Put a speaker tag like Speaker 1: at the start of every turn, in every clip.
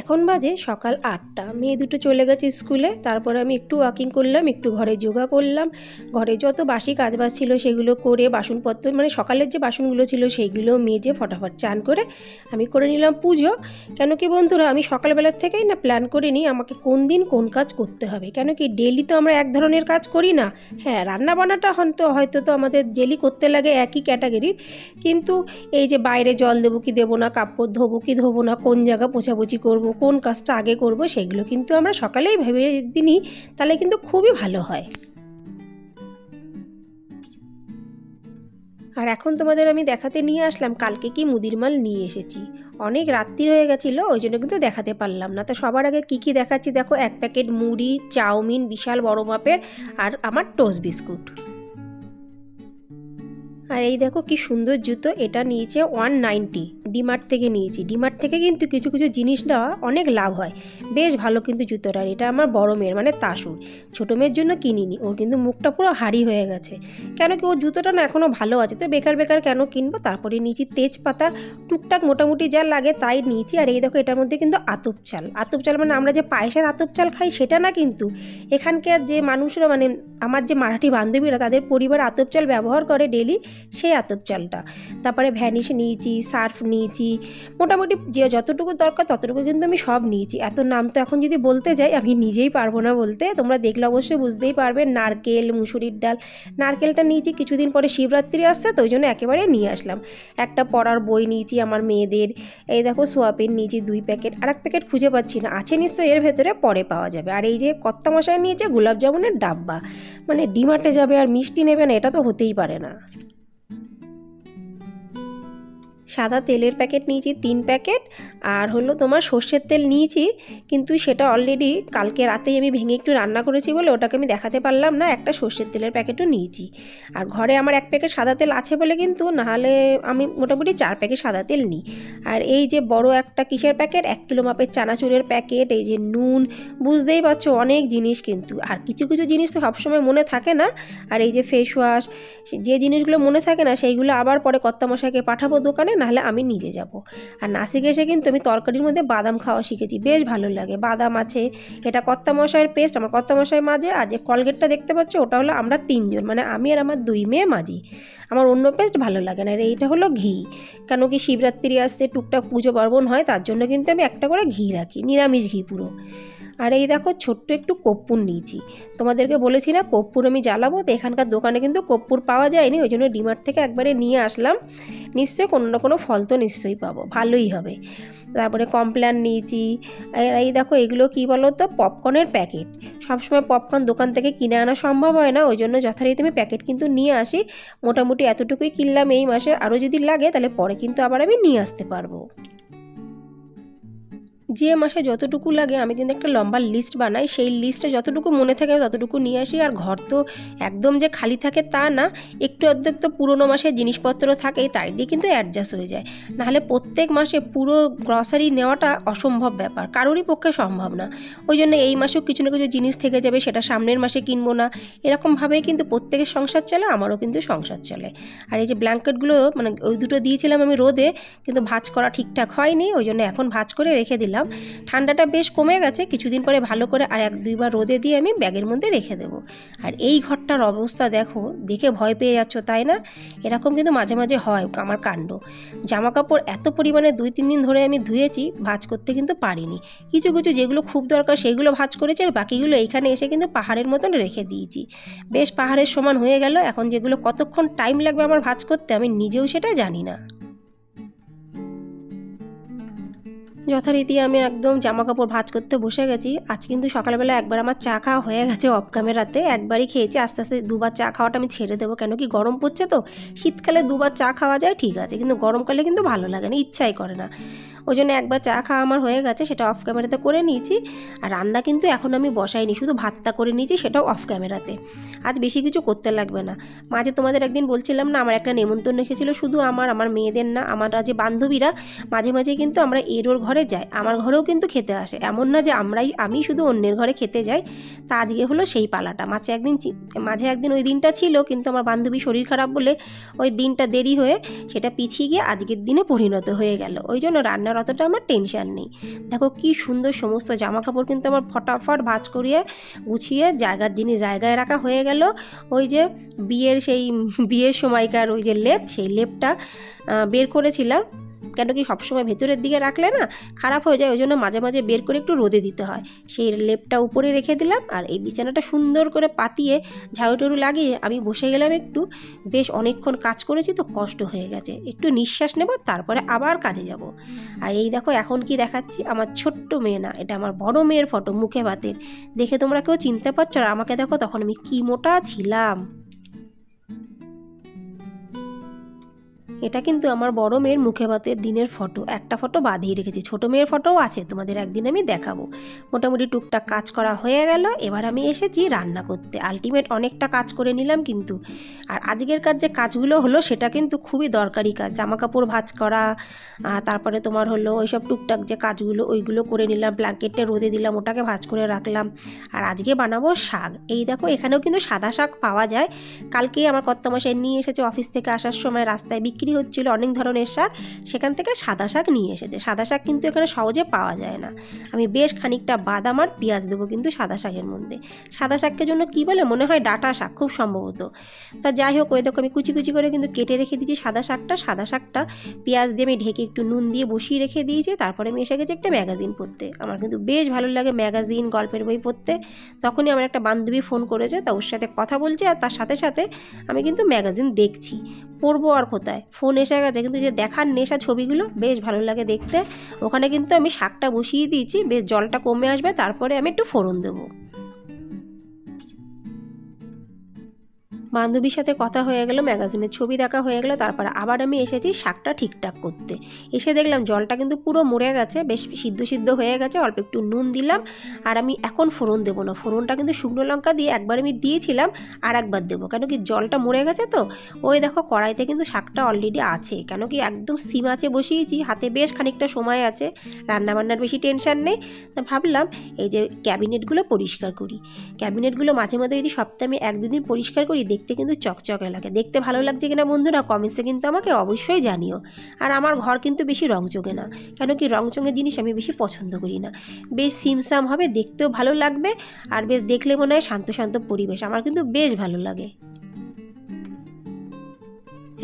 Speaker 1: এখন বাজে সকাল আটটা। মেয়ে দুটো চলে গেছে স্কুলে, তারপরে আমি একটু ওয়াকিং করলাম, একটু ঘরে যোগা করলাম। ঘরে যত বাসি কাজবাজ ছিল সেগুলো করে, বাসনপত্র মানে সকালের যে বাসনগুলো ছিল সেইগুলো মেজে ফটাফট চান করে আমি করে নিলাম পুজো। কেন কি বন্ধুরা, আমি সকালবেলার থেকেই না প্ল্যান করে নিই আমাকে কোন দিন কোন কাজ করতে হবে। কেন কি ডেলি তো আমরা এক ধরনের কাজ করি না। হ্যাঁ রান্না বান্নাটা হয়তো হয়তো তো আমাদের ডেলি করতে লাগে একই ক্যাটাগরির কিন্তু এই যে বাইরে জল দেবো কি দেবো না, কাপড় ধোবো কি ধোবো না, কোন জায়গা পোছাপুছি করব কোন কাজটা আগে করব সেগুলো কিন্তু আমরা সকালেই ভেবে যদি নিই তাহলে কিন্তু খুবই ভালো হয়। আর এখন তোমাদের আমি দেখাতে নিয়ে আসলাম, কালকে কি মুদির মাল নিয়ে এসেছি। অনেক রাত্রি হয়ে গেছিল, ওই জন্য কিন্তু দেখাতে পারলাম না। তো সবার আগে কি কি দেখাচ্ছি দেখো, এক প্যাকেট মুড়ি, চাউমিন, বিশাল বড় মাপের, আর আমার টোস্ট বিস্কুট। আর এই দেখো কি সুন্দর জুতো, এটা নিয়েছে ওয়ান নাইনটি ডিমার্ট থেকে নিয়েছি। ডিমার্ট থেকে কিন্তু কিছু কিছু জিনিস নেওয়া অনেক লাভ হয়। বেশ ভালো কিন্তু জুতোটা এটা আমার বড় মেয়ের মানে তাসুর। ছোটো মেয়ের জন্য কিনিনি, ওর কিন্তু মুখটা পুরো হাড়ি হয়ে গেছে। কেন কি ওর জুতোটা না এখনও ভালো আছে, তো বেকার বেকার কেন কিনবো? তারপরে নিয়েছি তেজপাতা, টুকটাক মোটামুটি যা লাগে তাই নিয়েছি। আর এই দেখো এটার মধ্যে কিন্তু আতপ চাল। আতপ চাল মানে আমরা যে পায়েসের আতপ চাল খাই সেটা না কিন্তু এখানকার যে মানুষরা মানে আমার যে মারাঠি বান্ধবীরা, তাদের পরিবার আতপ চাল ব্যবহার করে ডেলি সেই আতপ চালটা। তারপরে ভ্যানিশ নিয়েছি সার্ফ নিয়েছি, মোটামুটি যে যতটুকু দরকার ততটুকু কিন্তু আমি সব নিয়েছি। এত নাম তো এখন যদি বলতে যাই, আমি নিজেই পারব না বলতে। তোমরা দেখলে অবশ্যই বুঝতেই পারবে, নারকেল, মুসুরির ডাল, নারকেলটা নিয়েছি, কিছুদিন পরে শিবরাত্রি আসছে, তো ওই জন্য একেবারে নিয়ে আসলাম। একটা পড়ার বই নিয়েছি আমার মেয়েদের, এই দেখো সোয়াবিন নিয়েছি দুই প্যাকেট আর এক প্যাকেট খুঁজে পাচ্ছি না। আছে নিশ্চয়ই, এর ভেতরে পরে পাওয়া যাবে। আর এই যে কত্তা মশাই নিয়েছে, গোলাপ জামুনের ডাব্বা মানে ডিমার্টে যাবে আর মিষ্টি নেবে না, এটা তো হতেই পারে না। সাদা তেলের প্যাকেট নিয়েছি, তিন প্যাকেট। আর হলো তোমার সর্ষের তেল নিয়েছি, কিন্তু সেটা অলরেডি কালকে রাতেই আমি ভেঙে একটু রান্না করেছি বলে ওটাকে আমি দেখাতে পারলাম না, একটা সর্ষের তেলের প্যাকেটও নিয়েছি। আর ঘরে আমার এক প্যাকেট সাদা তেল আছে বলে কিন্তু নাহলে আমি মোটামুটি চার প্যাকেট সাদা তেল নিই। আর এই যে বড় একটা কিসের প্যাকেট? এক কিলো মাপের চানাচুরের প্যাকেট, এই যে নুন, বুঝতেই পারছ অনেক জিনিস কিন্তু। আর কিছু কিছু জিনিস তো সবসময় মনে থাকে না। আর এই যে ফেস ওয়াশ যে জিনিসগুলো মনে থাকে না, সেইগুলো আবার পরে কর্তামশাইকে পাঠাবো দোকানে নাহলে আমি নিজে যাব। আর নাসিক এসে কিন্তু আমি তরকারির মধ্যে বাদাম খাওয়া শিখেছি। বেশ ভালো লাগে। বাদাম আছে, এটা কর্তামশাইয়ের পেস্ট আমার কর্তামশাই মাঝে, আর যে কলগেটটা দেখতে পাচ্ছ, ওটা হলো আমরা তিনজন মানে আমি আর আমার দুই মেয়ে মাঝি। আমার অন্য পেস্ট ভালো লাগে না, আর এইটা হলো ঘি। কেন কি শিবরাত্রি আসছে, টুকটাক পুজো পার্বণ হয়, তার জন্য কিন্তু আমি একটা করে ঘি রাখি, নিরামিষ ঘি পুরো। আর এই দেখো ছোট্ট একটু কর্পূর নিয়েছি। তোমাদেরকে বলেছি না, কর্পূর আমি জ্বালাবো, তো এখানকার দোকানে কিন্তু কর্পূর পাওয়া যায়নি, ওই জন্য ডিমার্ট থেকে একবারে নিয়ে আসলাম। নিশ্চয়ই কোনো না কোনো ফল তো নিশ্চয়ই পাবো, ভালোই হবে। তারপরে কমপ্ল্যান নিয়েছি, আর এই দেখো এগুলো কী বলো তো পপকর্নের প্যাকেট। সবসময় পপকর্ন দোকান থেকে কিনে আনা সম্ভব হয় না, ওই জন্য যথারীতি আমি প্যাকেট কিন্তু নিয়ে আসি। মোটামুটি এতটুকুই কিনলাম এই মাসে, আরও যদি লাগে তাহলে পরে কিন্তু আবার আমি নিয়ে আসতে পারব। যে মাসে যতটুকু লাগে আমি কিন্তু একটা লম্বা লিস্ট বানাই। সেই লিস্টে যতটুকু মনে থাকে ততটুকু নিয়ে আসি। আর ঘর তো একদম যে খালি থাকে তা না, একটু অর্ধেক তো পুরোনো মাসে জিনিসপত্র থাকে তাই দিয়ে কিন্তু অ্যাডজাস্ট হয়ে যায়। নাহলে প্রত্যেক মাসে পুরো গ্রসারি নেওয়াটা অসম্ভব ব্যাপার, কারোরই পক্ষে সম্ভব না। ওই জন্য এই মাসেও কিছু না কিছু জিনিস থেকে যাবে, সেটা সামনের মাসে কিনবো না। এরকমভাবেই কিন্তু প্রত্যেকের সংসার চলে, আমারও কিন্তু সংসার চলে। আর এই যে ব্ল্যাঙ্কেটগুলো মানে ওই দুটো দিয়েছিলাম আমি রোদে, কিন্তু ভাজ করা ঠিকঠাক হয়নি, ওই জন্য এখন ভাজ করে রেখে দিলাম। ঠান্ডাটা বেশ কমে গেছে, কিছুদিন পরে ভালো করে আর এক দুইবার রোদে দিয়ে আমি ব্যাগের মধ্যে রেখে দেবো। আর এই ঘরটার অবস্থা দেখো, দেখে ভয় পেয়ে যাচ্ছ, তাই না? এরকম কিন্তু মাঝে মাঝে হয় আমার কাণ্ড। জামা কাপড় এত পরিমাণে দুই তিন দিন ধরে আমি ধুয়েছি, ভাজ করতে কিন্তু পারিনি। কিছু কিছু যেগুলো খুব দরকার সেগুলো ভাজ করেছি আর বাকিগুলো এইখানে এসে কিন্তু পাহাড়ের মতন রেখে দিয়েছি। বেশ পাহাড়ের সমান হয়ে গেল, এখন যেগুলো কতক্ষণ টাইম লাগবে আমার ভাজ করতে আমি নিজেও সেটা জানি না। যথারীতি আমি একদম জামা কাপড় ভাজ করতে বসে গেছি। আজ কিন্তু সকালবেলা একবার আমার চা খাওয়া হয়ে গেছে অফ ক্যামেরাতে একবারই খেয়েছি, আস্তে আস্তে দুবার চা খাওয়াটা আমি ছেড়ে দেবো। কেন কি গরম পড়ছে তো? শীতকালে দুবার চা খাওয়া যায়, ঠিক আছে। কিন্তু গরমকালে কিন্তু ভালো লাগে না, ইচ্ছাই করে না। ওই জন্য একবার চা খাওয়া আমার হয়ে গেছে, সেটা অফ ক্যামেরাতে করে নিয়েছি। আর রান্না কিন্তু এখন আমি বসাইনি, শুধু ভাতটা করে নিয়েছি, সেটাও অফ ক্যামেরাতে আজ বেশি কিছু করতে লাগবে না। মাঝে তোমাদের একদিন বলছিলাম না, আমার একটা নেমন্তন্ন এসেছিল, শুধু আমার আমার মেয়েদের না, আমার যে বান্ধবীরা, মাঝে মাঝে কিন্তু আমরা এরোর ঘরে যাই, আমার ঘরেও কিন্তু খেতে আসে। এমন না যে আমরাই, আমি শুধু অন্যের ঘরে খেতে যাই, তা আজকে হলো সেই পালাটা। মাঝে একদিন মাঝে একদিন ওই দিনটা ছিল, কিন্তু আমার বান্ধবী শরীর খারাপ বলে ওই দিনটা দেরি হয়ে সেটা পিছিয়ে গিয়ে আজকের দিনে পরিণত হয়ে গেল। ওই জন্য রান্নার অতটা আমার টেনশন নেই। দেখো কি সুন্দর সমস্ত জামা কাপড় কিন্তু আমার ফটাফট ভাজ করিয়ে গুছিয়ে জায়গার জিনিস জায়গায় রাখা হয়ে গেল, ওই যে বিয়ের সেই, বিয়ের সময়কার ওই যে লেপ, সেই লেপটা বের করেছিলাম। কেন কি সবসময় ভেতরের দিকে রাখলে না খারাপ হয়ে যায় ওই জন্য মাঝে মাঝে বের করে একটু রোদে দিতে হয়। সেই লেপটা উপরে রেখে দিলাম আর এই বিছানাটা সুন্দর করে পাতিয়ে ঝাড়ু টাড়ু লাগিয়ে আমি বসে গেলাম একটু। বেশ অনেকক্ষণ কাজ করেছি তো কষ্ট হয়ে গেছে। একটু নিঃশ্বাস নেব, তারপরে আবার কাজে যাব। আর এই দেখো এখন কি দেখাচ্ছি, আমার ছোট্ট মেয়ে না, এটা আমার বড় মেয়ের ফটো, মুখে ভাতের দেখে তোমরা কেউ চিনতে পারছ আর আমাকে দেখো তখন আমি কি মোটা ছিলাম। এটা কিন্তু আমার বড় মেয়ের মুখে ভাতের দিনের ফটো। একটা ফটো বাঁধিয়ে রেখেছি। ছোট মেয়ের ফটোও আছে, তোমাদের একদিন আমি দেখাবো। মোটামুটি টুকটাক কাজ করা হয়ে গেল। এবার আমি এসেছি রান্না করতে। আলটিমেট অনেকটা কাজ করে নিলাম কিন্তু। আর আজকের কাজ যে কাজগুলো হলো, সেটা কিন্তু খুবই দরকারি কাজ। জামা কাপড় ভাজ করা তারপরে তোমার হলো ওইসব টুকটাক যে কাজগুলো, ওইগুলো করে নিলাম। ব্ল্যাঙ্কেটটা রোদে দিলাম, ওটাকে ভাজ করে রাখলাম। আর আজকে বানাবো শাক। এই দেখো, এখানেও কিন্তু সাদা শাক পাওয়া যায়। কালকে আমার কর্তামশাই নিয়ে এসেছে অফিস থেকে আসার সময় রাস্তায় বিক্রি হচ্ছিল অনেক ধরনের শাক, সেখান থেকে সাদা শাক নিয়ে এসেছে। সাদা শাক কিন্তু এখানে সহজে পাওয়া যায় না। আমি বেশ খানিকটা বাদাম আর পেঁয়াজ দেবো কিন্তু সাদা শাকের মধ্যে। সাদা শাকের জন্য কী বলে? মনে হয় ডাটা শাক, খুব সম্ভবত। তা যাই হোক, ওই দেখো আমি কুচি কুচি করে কিন্তু কেটে রেখে দিয়েছি সাদা শাকটা। সাদা শাকটা পেঁয়াজ দিয়ে আমি ঢেকে একটু নুন দিয়ে বসিয়ে রেখে দিয়েছি। তারপরে আমি এসে গেছি একটা ম্যাগাজিন পড়তে। আমার কিন্তু বেশ ভালো লাগে ম্যাগাজিন, গল্পের বই পড়তে। তখনই আমার একটা বান্ধবী ফোন করেছে, তা ওর সাথে কথা বলছে আর তার সাথে সাথে আমি কিন্তু ম্যাগাজিন দেখছি। পড়ব আর কোথায়? ফোন এসে গেছে, কিন্তু যে দেখার নেশা ছবিগুলো বেশ ভালো লাগে দেখতে। ওখানে কিন্তু আমি শাকটা বসিয়ে দিয়েছি, বেশ জলটা কমে আসবে, তারপরে আমি একটু ফোড়ন দেবো। বান্ধবীর সাথে কথা হয়ে গেল, ম্যাগাজিনের ছবি দেখা হয়ে গেল, তারপর আবার আমি এসেছি শাকটা ঠিকঠাক করতে। এসে দেখলাম জলটা কিন্তু পুরো মরে গেছে, বেশ সিদ্ধ সিদ্ধ হয়ে গেছে, অল্প একটু নুন দিলাম, আর আমি এখন ফোড়ন দেবো না। ফোড়নটা কিন্তু শুকনো লঙ্কা দিয়ে একবার আমি দিয়েছিলাম, আর একবার দেবো, কেন কি জলটা মরে গেছে তো? ওই দেখো কড়াইতে কিন্তু শাকটা অলরেডি আছে, কেন কি একদম সিম আছে বসিয়েছি, হাতে বেশ খানিকটা সময় আছে, রান্নাবান্নার বেশি টেনশন নেই। তা ভাবলাম এই যে ক্যাবিনেটগুলো পরিষ্কার করি। ক্যাবিনেটগুলো মাঝে মাঝে যদি সপ্তাহে আমি এক দুদিন পরিষ্কার করি, দেখতে কিন্তু চকচকে লাগে। দেখতে ভালো লাগছে কিনা বন্ধুরা কমেন্টসে কিন্তু আমাকে অবশ্যই জানিও। আর আমার ঘর কিন্তু বেশি রংচঙে না কেন কি রংচঙের জিনিস আমি বেশি পছন্দ করি না। বেশ সিমসাম হবে, দেখতেও ভালো লাগবে, আর বেশ দেখলে মনে হয় শান্ত শান্ত পরিবেশ। আমার কিন্তু বেশ ভালো লাগে।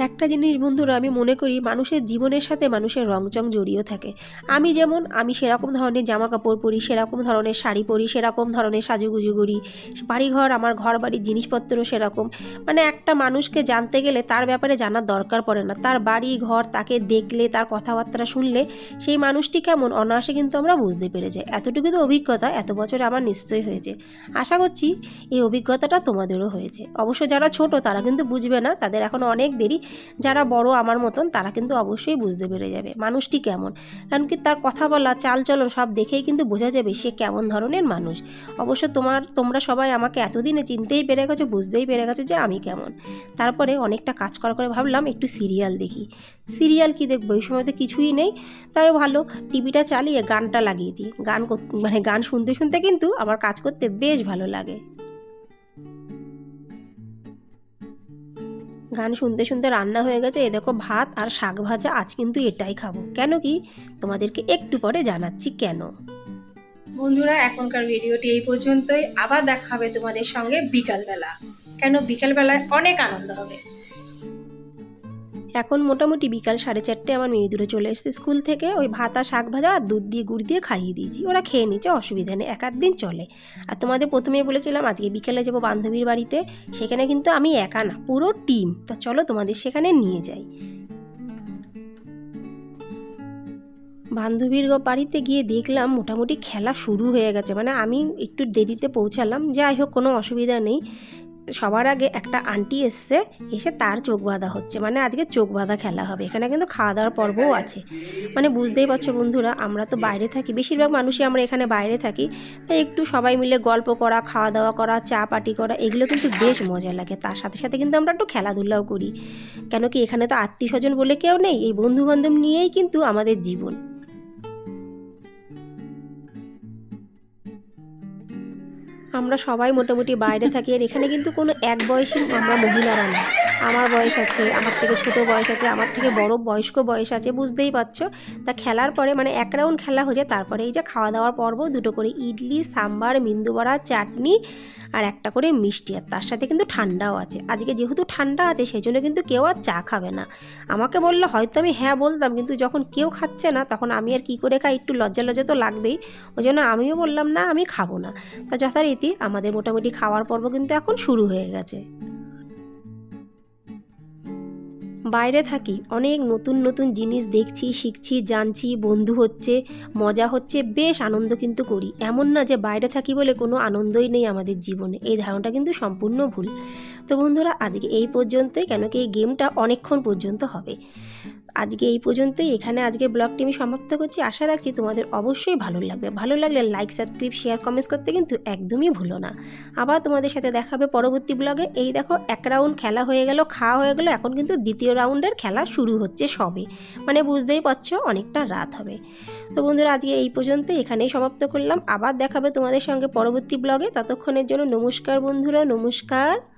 Speaker 1: একটা জিনিস বন্ধুরা, আমি মনে করি মানুষের জীবনের সাথে মানুষের রংচং জড়িয়ে থাকে। আমি যেমন, আমি সেরকম ধরনের জামা কাপড় পরি, সেরকম ধরনের শাড়ি পরি, সেরকম ধরনের সাজুগুজু করি। বাড়িঘর, আমার ঘর বাড়ির জিনিসপত্র সেরকম। মানে একটা মানুষকে জানতে গেলে তার ব্যাপারে জানার দরকার পড়ে না। তার বাড়ি, ঘর, তাকে দেখলে, তার কথাবার্তা শুনলে সেই মানুষটি কেমন, অনায়াসে কিন্তু আমরা বুঝতে পেরে যাই। এতটুকু তো অভিজ্ঞতা, এত বছর আমার নিশ্চয়ই হয়েছে। আশা করছি এই অভিজ্ঞতাটা তোমাদেরও হয়েছে। অবশ্য যারা ছোট, তারা কিন্তু বুঝবে না, তাদের এখন অনেক দেরি। যারা বড় আমার মতন, তারা কিন্তু অবশ্যই বুঝতে পেরে যাবে মানুষটি কেমন। কারণ কি তার কথা বলা চালচলন সব দেখেই কিন্তু বোঝা যাবে সে কেমন ধরনের মানুষ। অবশ্য তোমার, তোমরা সবাই আমাকে এতদিনে চিনতেই পেরে গেছো, বুঝতেই পেরে গেছো যে আমি কেমন। তারপরে অনেকটা কাজ করা করে ভাবলাম, একটু সিরিয়াল দেখি। সিরিয়াল কি দেখব? এই সময় তো কিছুই নেই। তাই ভালো, টিভিটা চালিয়ে গানটা লাগিয়ে দিই। গান মানে গান শুনতে শুনতে কিন্তু আমার কাজ করতে বেশ ভালো লাগে। গান শুনতে শুনতে রান্না হয়ে গেছে। এ দেখো ভাত আর শাক ভাজা, আজ কিন্তু এটাই খাব। কেন কি? তোমাদেরকে একটু পরে জানাচ্ছি কেন।
Speaker 2: বন্ধুরা, এখনকার ভিডিওটি এই পর্যন্তই। আবার দেখা হবে তোমাদের সঙ্গে বিকালবেলা। কেন? বিকালবেলায় অনেক আনন্দ হবে।
Speaker 1: এখন মোটামুটি বিকাল সাড়ে চারটে আমার মেয়ে দূরে চলে এসেছে স্কুল থেকে, ওই ভাতা শাক ভাজা আর দুধ দিয়ে, গুড় দিয়ে খাইয়ে দিয়েছি। ওরা খেয়ে নিচ্ছে অসুবিধা নেই, এক দিন চলে। আর তোমাদের প্রথমেই বলেছিলাম আজকে বিকেলে যাব বান্ধবীর বাড়িতে, সেখানে কিন্তু আমি একা না, পুরো টিম। তো চলো তোমাদের সেখানে নিয়ে যাই। বান্ধবীর বাড়িতে গিয়ে দেখলাম মোটামুটি খেলা শুরু হয়ে গেছে মানে আমি একটু দেরিতে পৌঁছালাম, যাই হোক কোনো অসুবিধা নেই। সবার আগে একটা আন্টি এসছে, এসে তার চোখ বাঁধা হচ্ছে। মানে আজকে চোখ বাঁধা খেলা হবে। এখানে কিন্তু খাওয়া দাওয়ার পর্বও আছে। মানে বুঝতেই পারছ বন্ধুরা, আমরা তো বাইরে থাকি। বেশিরভাগ মানুষই আমরা এখানে বাইরে থাকি। তাই একটু সবাই মিলে গল্প করা খাওয়া দাওয়া করা, চা পাটি করা, এগুলো কিন্তু বেশ মজা লাগে। তার সাথে সাথে কিন্তু আমরা একটু খেলাধুলাও করি। কেন কি এখানে তো আত্মীয় স্বজন বলে কেউ নেই। এই বন্ধু বান্ধব নিয়েই কিন্তু আমাদের জীবন। আমরা সবাই মোটামুটি বাইরে থাকি, আর এখানে কিন্তু কোনো এক বয়সী আমরা মহিলারা না। আমার বয়স আছে, আমার থেকে ছোট বয়স আছে, আমার থেকে বড় বয়স্ক বয়স আছে, বুঝতেই পারছ? তা খেলার পরে মানে এক রাউন্ড খেলা হয়ে যায়, তারপরে এই যে খাওয়া দাওয়ার পর্ব, দুটো করে ইডলি, সাম্বার মেন্দুবড়া চাটনি আর একটা করে মিষ্টি, আর তার সাথে কিন্তু ঠান্ডাও আছে। আজকে যেহেতু ঠান্ডা আছে সেই জন্য কিন্তু কেউ আর চা খাবে না। আমাকে বললে, হয়তো আমি হ্যাঁ বলতাম, কিন্তু যখন কেউ খাচ্ছে না, তখন আমি আর কি করে খাই? একটু লজ্জা লজ্জা তো লাগবেই। ওই জন্য আমিও বললাম, না, আমি খাব না। তা যথারীতি আমাদের মোটামুটি খাওয়ার পর্ব কিন্তু এখন শুরু হয়ে গেছে। বাইরে থাকি, অনেক নতুন নতুন জিনিস দেখছি, শিখছি, জানছি, বন্ধু হচ্ছে, মজা হচ্ছে, বেশ আনন্দ কিন্তু করি। এমন না যে বাইরে থাকি বলে কোনো আনন্দই নেই আমাদের জীবনে। এই ধারণাটা কিন্তু সম্পূর্ণ ভুল। তো বন্ধুরা, আজকে এই পর্যন্তই। কেন কি এই গেমটা অনেকক্ষণ পর্যন্ত হবে। আজকে এই পর্যন্তই। এখানে আজকে ব্লগটি আমি সমাপ্ত করছি। আশা রাখছি তোমাদের অবশ্যই ভালো লাগবে। ভালো লাগলে লাইক সাবস্ক্রাইব শেয়ার কমেন্টস করতে কিন্তু একদমই ভুলো না। আবার তোমাদের সাথে দেখাবে পরবর্তী ব্লগে। এই দেখো, এক রাউন্ড খেলা হয়ে গেল, খাওয়া হয়ে গেল। এখন কিন্তু দ্বিতীয় রাউন্ডের খেলা শুরু হচ্ছে সবে। মানে বুঝতেই পারছ, অনেকটা রাত হবে। তো বন্ধুরা, আজকে এই পর্যন্ত এখানেই সমাপ্ত করলাম। আবার দেখাবে তোমাদের সঙ্গে পরবর্তী ব্লগে। ততক্ষণের জন্য নমস্কার বন্ধুরা, নমস্কার।